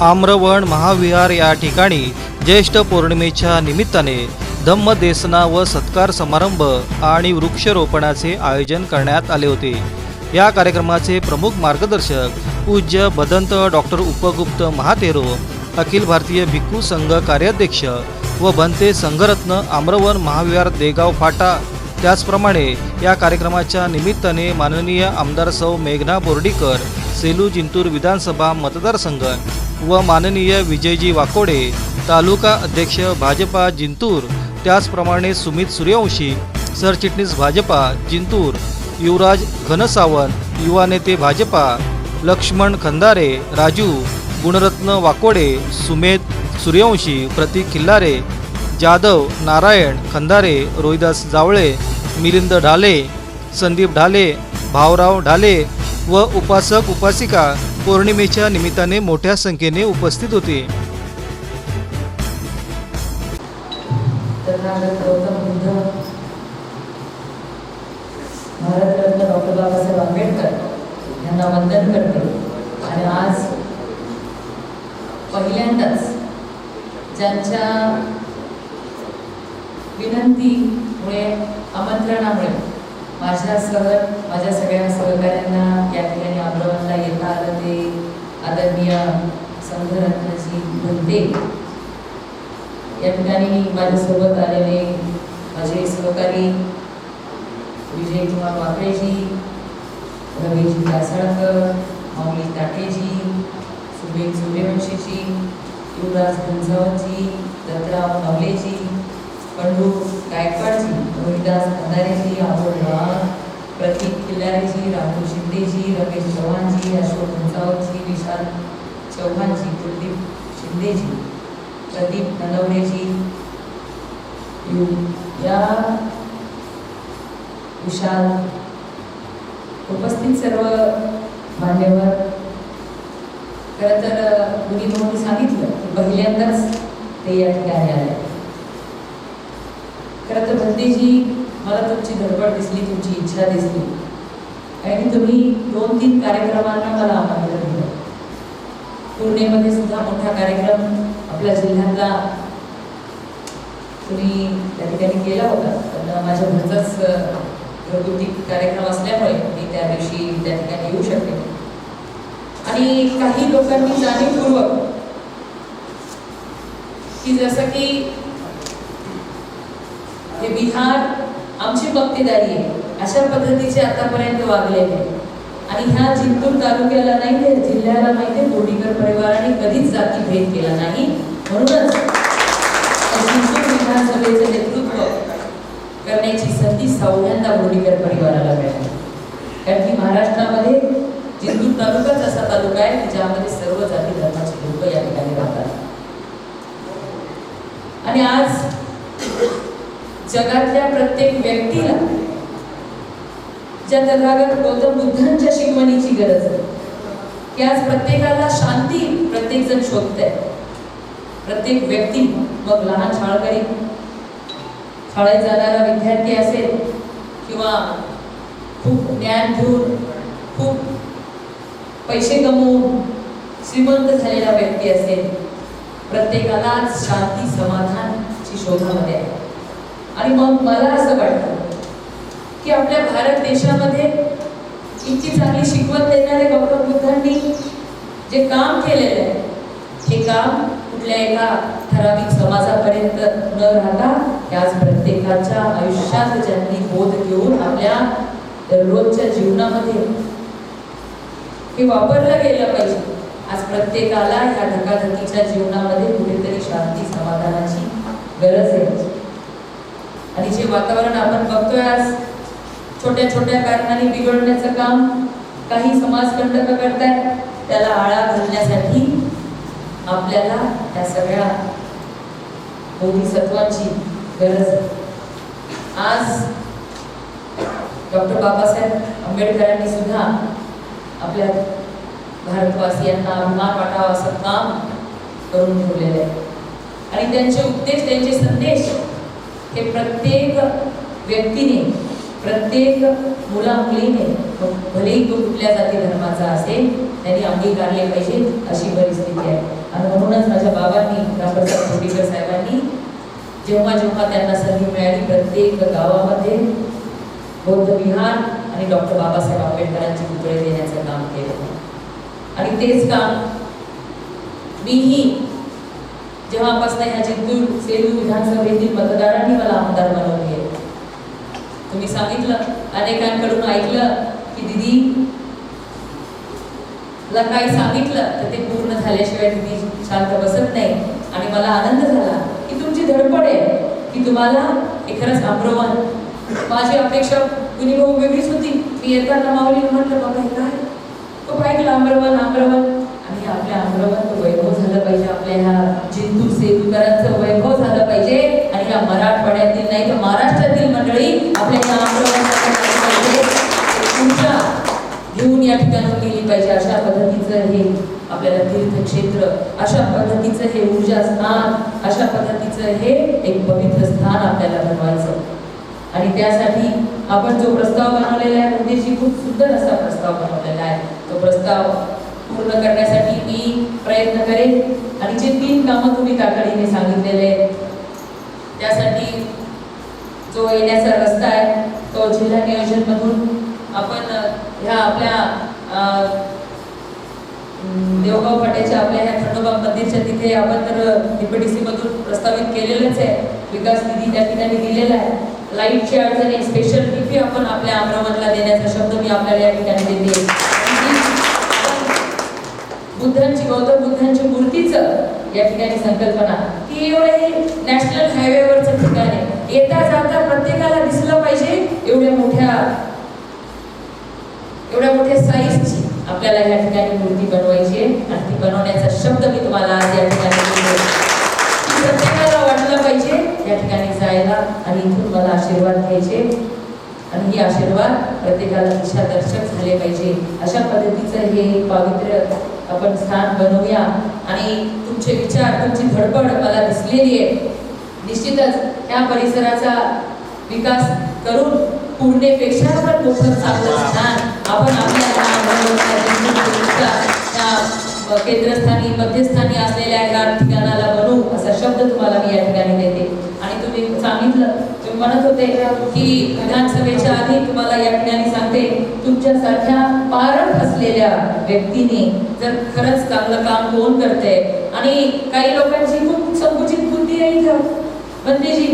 आम्रवण महाविहार या ठिकाणी ज्येष्ठ पौर्णिमेच्या निमित्ताने धम्मदेसना व सत्कार समारंभ आणि वृक्षरोपणाचे आयोजन करण्यात आले होते. या कार्यक्रमाचे प्रमुख मार्गदर्शक पूज्य बदंत डॉक्टर उपगुप्त महातेरो अखिल भारतीय भिक्खू संघ कार्याध्यक्ष व बनते संघरत्न आम्रवन महाविहार देगाव फाटा. त्याचप्रमाणे या कार्यक्रमाच्या निमित्ताने माननीय आमदार सौ मेघना बोर्डीकर सेलू जिंतूर विधानसभा मतदारसंघ व माननीय विजयजी वाकोडे तालुका अध्यक्ष भाजपा जिंतूर त्याचप्रमाणे सुमित सूर्यवंशी सरचिटणीस भाजपा जिंतूर युवराज घनसावंत युवा नेते भाजपा लक्ष्मण खंदारे राजू गुणरत्न वाकोडे सुमेध सूर्यवंशी प्रतीक खिल्लारे जाधव नारायण खंदारे रोहिदास जावळे मिलिंद ढाले संदीप ढाले भावराव ढाले व उपासक उपासिका पौर्णिमेच्या निमित्ताने मोठ्या संख्येने उपस्थित होते. गौतम भारतरत्न डॉक्टर बाबासाहेब आंबेडकर यांना वंदन करते. आणि आज पहिल्यांदाच ज्यांच्या विनंतीमुळे आमंत्रणामुळे माझ्यासह माझ्या सगळ्या सहकाऱ्यांना या ठिकाणी आंदोलनाला येता आलं ते आदरणीय संघरत्नाची भंते या ठिकाणी माझ्यासोबत आलेले माझे सहकारी विजयकुमार वाकळेजी रवीजी कासाळकर माऊली ताटेजी सुबेन सूर्यवंशीजी युवराज घनसावजी दत्तराव नवलेजी पंडू गायकवाडजी रोहिदास खंदारेजी अमोल राव प्रतीक खिल्लारेजी राहुल शिंदेजी रमेश चव्हाणजी अशोक घनसावजी विशाल चव्हाणजी कुलदीप शिंदेजी प्रदीप नलवडेजी यु- या विशाल उपस्थित सर्व मान्यवर. खरं तर मुली म्हणून सांगितलं की पहिल्यांदाच ते या ठिकाणी आले. खरं तर भंतेजी मला तुमची धडपड दिसली तुमची इच्छा दिसली. आणि तुम्ही दोन तीन कार्यक्रमांना मला आमंत्रण दिलं. पूर्णेमध्ये सुद्धा मोठा कार्यक्रम आपल्या जिल्ह्यातला तुम्ही त्या ठिकाणी केला होता. पण माझ्या घरचाच अ, घरगुती कार्यक्रम असल्यामुळे मी त्या दिवशी त्या ठिकाणी येऊ शकते आणि काही लोकांनी जाणीवपूर्वक की जसं की हे बिहार आमची मक्तेदारी आहे. अशा पद्धतीचे आतापर्यंत वागले आहे. आणि ह्या जिंतूर तालुक्याला नाही ते जिल्ह्याला माहिती आहे बोडीकर परिवाराने कधीच जाती भेद केला नाही. म्हणूनच जिंतूर विधानसभेचं नेतृत्व करण्याची संधी सौऱ्यांदा बोडीकर परिवाराला मिळाली. कारण की महाराष्ट्रामध्ये जिंतूर तालुकाच असा तालुका आहे की ज्यामध्ये सर्व जाती धर्माचे लोक या ठिकाणी राहतात आणि आज जगातल्या प्रत्येक व्यक्तीला ज्या तथागत गौतम बुद्धांच्या शिकवणीची गरज आहे की आज प्रत्येकाला शांती प्रत्येक जण शोधत प्रत्येक व्यक्ती मग लहान शाळकरी शाळेत जाणारा विद्यार्थी असेल किंवा खूप ज्ञान घेऊन खूप पैसे कमवून श्रीमंत झालेला व्यक्ती असेल प्रत्येकाला आज शांती समाधानची शोधामध्ये आहे. आणि मग मला असं वाटतं की आपल्या भारत देशामध्ये इतकी चांगली शिकवण देणारे गौतम बुद्धांनी जे काम केलेलं आहे हे काम कुठल्या एका ठराविक समाजापर्यंत न राहता त्याच प्रत्येकाच्या आयुष्यात ज्यांनी बोध घेऊन आपल्या दररोजच्या जीवनामध्ये हे वापरलं गेलं पाहिजे. आज प्रत्येकाला ह्या धकाधकीच्या जीवनामध्ये कुठेतरी शांती समाधानाची गरज आहे. आणि जे वातावरण आपण बघतोय आज छोट्या छोट्या कारणाने बिघडण्याचं काम काही समाजकंटक करतायत त्याला आळा घालण्यासाठी आपल्याला त्या सगळ्या बोधिसत्वांची गरज आहे. आज डॉक्टर बाबासाहेब आंबेडकरांनी सुद्धा आपल्या भारतवासियांना अभिमान वाटावा असं काम करून ठेवलेलं आहे. आणि त्यांचे उपदेश त्यांचे संदेश हे प्रत्येक व्यक्तीने प्रत्येक मुला मुलीने भलेही तो कुठल्या जाती धर्माचा असेल त्यांनी अंगीकारले पाहिजे अशी परिस्थिती आहे. आणि म्हणूनच माझ्या बाबांनी रामप्रसाद खोटीकर साहेबांनी जेव्हा जेव्हा त्यांना संधी मिळाली प्रत्येक गावामध्ये बौद्ध विहार आणि डॉक्टर बाबासाहेब आंबेडकरांचे पुतळे देण्याचं काम केलं. आणि तेच काम मीही जेव्हापासून ह्या जिंतूर सेलू विधानसभेतील मतदारांनी मला आमदार बनवले. आहे तुम्ही सांगितलं अनेकांकडून ऐकलं की दिदी ला काही सांगितलं तर ते पूर्ण झाल्याशिवाय दिदी शांत बसत नाही. आणि मला आनंद झाला की तुमची धडपड आहे की तुम्हाला हे खरंच आम्रवन माझी अपेक्षा कुणी भाऊ वेगळीच होती. मी येताना माऊली म्हटलं बघा काय? तो ऐकलं आम्रवन आम्रवन आणि आपल्या आम्रवन वैभव झालं पाहिजे. आपल्या ह्या जिंतूर सेतूकरांचं वैभव झालं पाहिजे. आणि या मराठवाड्यातील नाही तर महाराष्ट्रातील मंडळी आपल्या या आम्रवन घेऊन या ठिकाणी गेली पाहिजे. अशा पद्धतीचं हे आपल्याला तीर्थक्षेत्र अशा पद्धतीचं हे ऊर्जा स्थान अशा पद्धतीचं हे एक पवित्र स्थान आपल्याला बनवायचं. आणि त्यासाठी आपण जो प्रस्ताव बनवलेला आहे मंदिरची खूप सुंदर असा प्रस्ताव बनवलेला आहे. तो प्रस्ताव पूर्ण करण्यासाठी मी प्रयत्न करेन. आणि जे तीन कामं तुम्ही तातडीने सांगितलेले आहेत, त्यासाठी जो येण्याचा रस्ता आहे तो जिल्हा नियोजन मधून आपण ह्या आपल्या देवगाव फाट्याच्या आपल्या ह्या खंडोबा मंदिरच्या तिथे आपण तर डीपीडीसी मधून प्रस्तावित केलेलंच आहे. विकास निधी त्या ठिकाणी दिलेला आहे. लाईटची अडचणी स्पेशल डीपी आपण आपल्या अमरावतीला देण्याचा शब्द मी आपल्याला या ठिकाणी देते. बुद्धांची गौतम बुद्धांची मूर्तीचं या ठिकाणी संकल्पना. की एवढे नॅशनल हायवेवरचं ठिकाण आहे. येता जाता प्रत्येकाला दिसलं पाहिजे एवढ्या मोठ्या एवढ्या मोठ्या साईजची आपल्याला या ठिकाणी मूर्ती बनवायची आहे. आणि ती बनवण्याचा शब्द मी तुम्हाला आज या ठिकाणी प्रत्येकाला वाटलं पाहिजे या ठिकाणी जायला आणि इथून मला आशीर्वाद घ्यायचे. आणि हे आशीर्वाद प्रत्येकाला दिशादर्शक झाले पाहिजे. अशा पद्धतीचं हे पावित्र्य आपण स्थान बनवूया. आणि तुमचे विचार तुमची धडपड मला दिसलेली आहे. निश्चितच ह्या परिसराचा विकास करून पूर्णेपेक्षा पण मोठं चांगलं स्थान आपण आपल्या केंद्रस्थानी मध्यस्थानी असलेल्या या ठिकाणाला बनवू असा शब्द तुम्हाला मी या ठिकाणी देते. आणि तुम्ही सांगितलं म्हणत होते की विधानसभेच्या आधी तुम्हाला या ठिकाणी सांगते तुमच्यासारख्या पारख असलेल्या व्यक्तीने जर खरंच चांगलं काम कोण करते आणि काही लोकांची खूप संकुचित बुद्धी आहे इथं. बंदेजी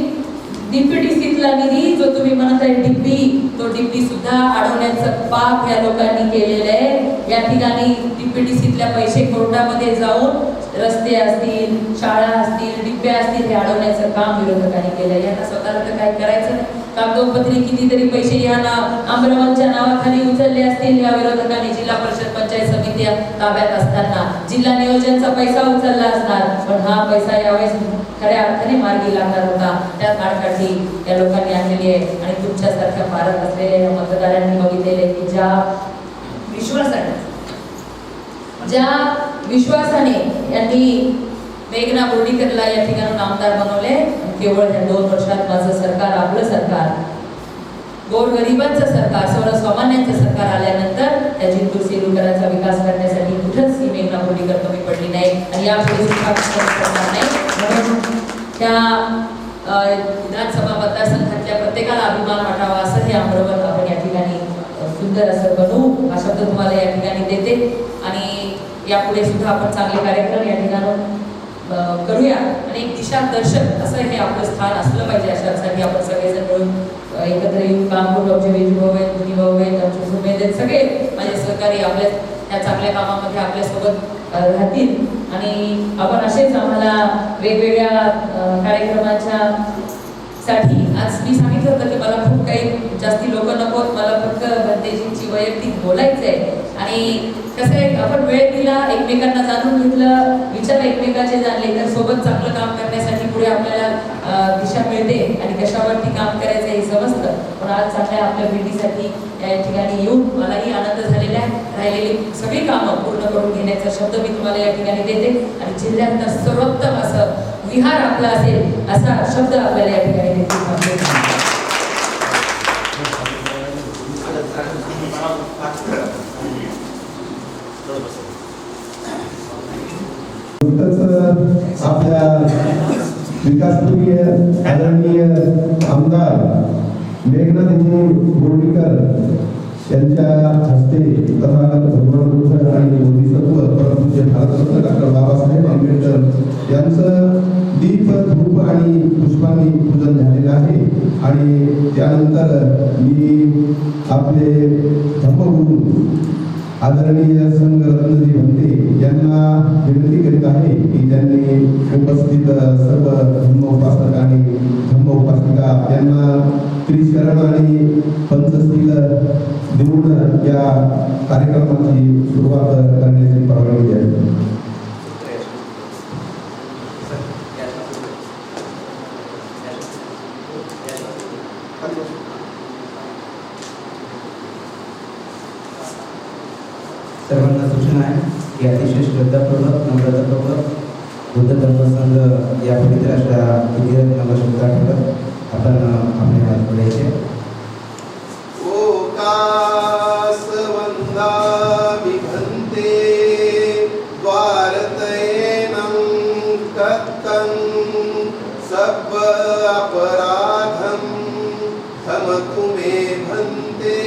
डीपीडीसीतला निधी जो तुम्ही म्हणत आहे डिप्पी तो डिप्पी सुद्धा अडवण्याचं पाप या लोकांनी केलेलं आहे. या ठिकाणी डीपीडीसीतल्या पैसे कोर्टामध्ये जाऊन रस्ते असतील शाळा असतील डिब्बे असतील हे अडवण्याचं काम विरोधकांनी केलं यांना स्वतःला तर काय करायचं नाही. कागदोपत्री कितीतरी पैसे या ना आंबरवांच्या नावाखाली उचलले असतील या विरोधकांनी. जिल्हा परिषद पंचायत समिती ताब्यात असताना जिल्हा नियोजनचा पैसा उचलला असणार. पण हा पैसा यावेळेस खऱ्या अर्थाने मार्गी लागणार होता. त्या काळकाठी या लोकांनी आणलेली आहे आणि तुमच्यासारख्या भारत असलेल्या या मतदारांनी बघितलेले की ज्या विश्वासाने ज्या विश्वासाने यांनी मेघना बोर्डीकरला या ठिकाणून आमदार बनवले केवळ ह्या दोन वर्षात माझं सरकार आपलं सरकार गोरगरिबांचं सरकार सर्वसामान्यांचं सरकार आल्यानंतर त्या जिंतूर सेलूकरांचा विकास करण्यासाठी कुठंच ही मेघना बोर्डीकर कमी पडली नाही आणि यापुढे सुद्धा कमी नाही. म्हणून त्या विधानसभा मतदारसंघातल्या प्रत्येकाला अभिमान वाटावा असं हे आमरोबर आपण या ठिकाणी सुंदर असं बनवू हा शब्द तुम्हाला या ठिकाणी देते. आणि यापुढे सुद्धा आपण चांगले कार्यक्रम या ठिकाणी करूया. आणि एक दिशादर्शक असं हे आपलं स्थान असलं पाहिजे अशासाठी आपण सगळेजण मिळून एकत्र येऊन काम करू आमचे वेजू भाऊ आहेत मुनी भाऊ आहेत आमचे सुमेध आहेत सगळे माझे सहकारी आपल्या त्या चांगल्या कामामध्ये आपल्यासोबत राहतील. आणि आपण असेच आम्हाला वेगवेगळ्या कार्यक्रमाच्या साठी आज मी सांगितलं होतं की मला खूप काही जास्ती लोक नकोत मला फक्त भंतेजींची वैयक्तिक बोलायचं आहे आणि कसं आहे आपण वेळ दिला एकमेकांना जाणून घेतलं विचार एकमेकाचे जाणले तर सोबत चांगलं काम करण्यासाठी पुढे आपल्याला दिशा मिळते आणि कशावरती काम करायचं हे समजतं. पण आज चांगल्या आपल्या भेटीसाठी या ठिकाणी येऊन मलाही आनंद झालेला आहे. राहिलेली सगळी कामं पूर्ण करून घेण्याचा शब्द मी तुम्हाला या ठिकाणी देते. आणि जिल्ह्यात सर्वोत्तम असं विहार आपला असेल असा शब्द आपल्याला या ठिकाणी देते. विकासप्रिय आदरणीय आमदार मेघनादिनी बोर्डीकर यांच्या हस्ते तथागत भगवान बुद्ध आणि बोधिसत्व परमपूज्य भारतरत्न डॉक्टर बाबासाहेब आंबेडकर यांचं दीप धूप आणि पुष्पांनी पूजन झालेलं आहे. आणि त्यानंतर मी आपले धर्मगुरू आदरणीय संघरत्नजी भंते यांना विनंती करीत आहे की त्यांनी उपस्थित सर्व धर्म उपासक आणि धर्म उपासिका यांना त्रिशरण आणि पंचशील देऊन या कार्यक्रमाची सुरुवात करण्याची परवानगी आहे सर्वांना सूचना आहे की अतिशय श्रद्धापूर्वक नम्रतापूर्वक बुद्ध धर्मसंघ या पवित्र अशा विधिरत्नाला शब्द आठवत आपण आपले हात पुढे ओकासवन्दामि भन्ते द्वारतयेनं तत्तं सब अपराधं मे भन्ते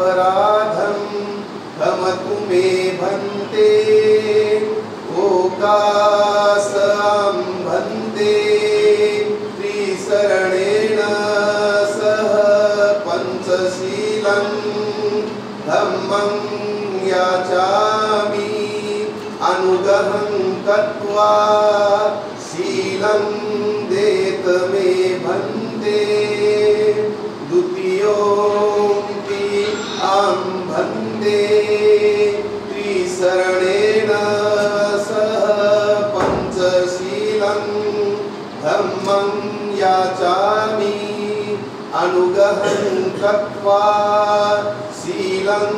अपराधं क्षमतु मे भन्ते ओकासां भन्ते त्रिसरणेन सह पञ्चशीलं धम्मं याचामि अनुगहं कत्वा धर्मं याचामि अनुगहं कृत्वा शीलं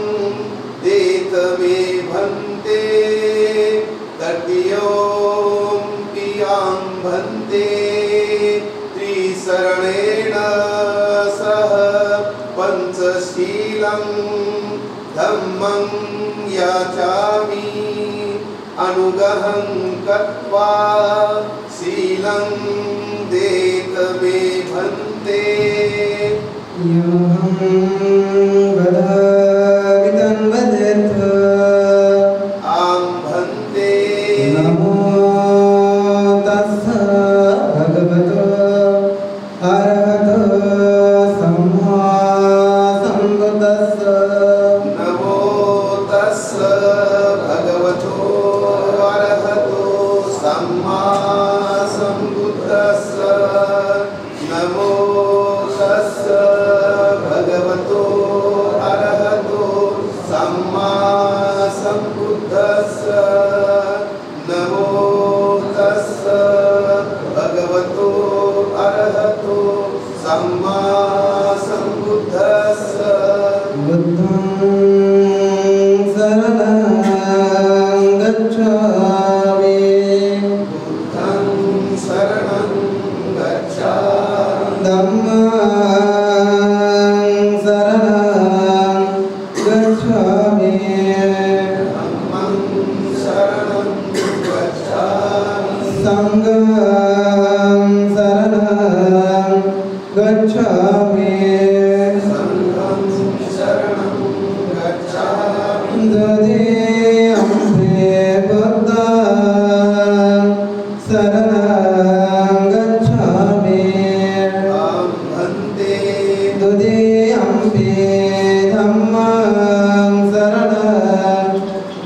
देतमे भन्ते तृतीयोऽपि पियां भन्ते त्रिशरणेण सह पञ्चशीलं धम्मं याचामि अनुगहं कृत्वा शीलं देत मे भन्ते So.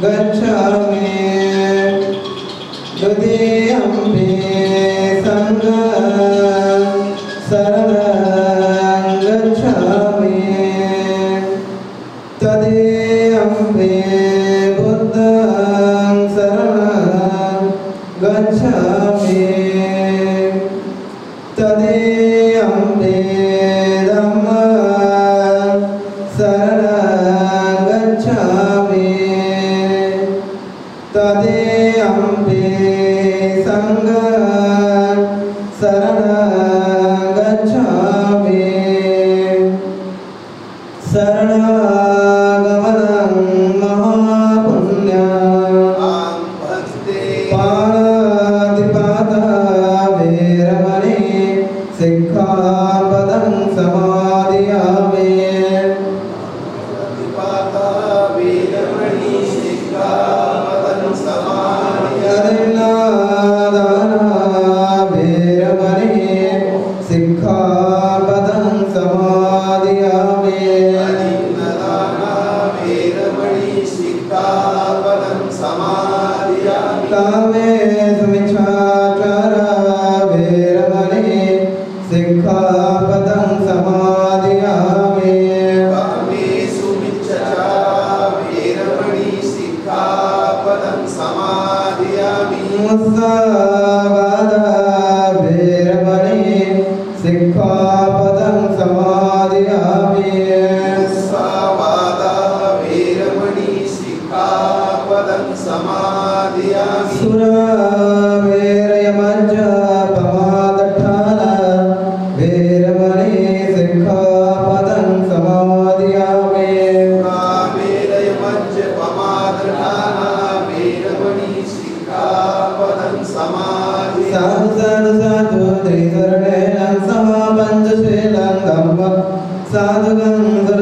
then शरणं Baba. Bhagavan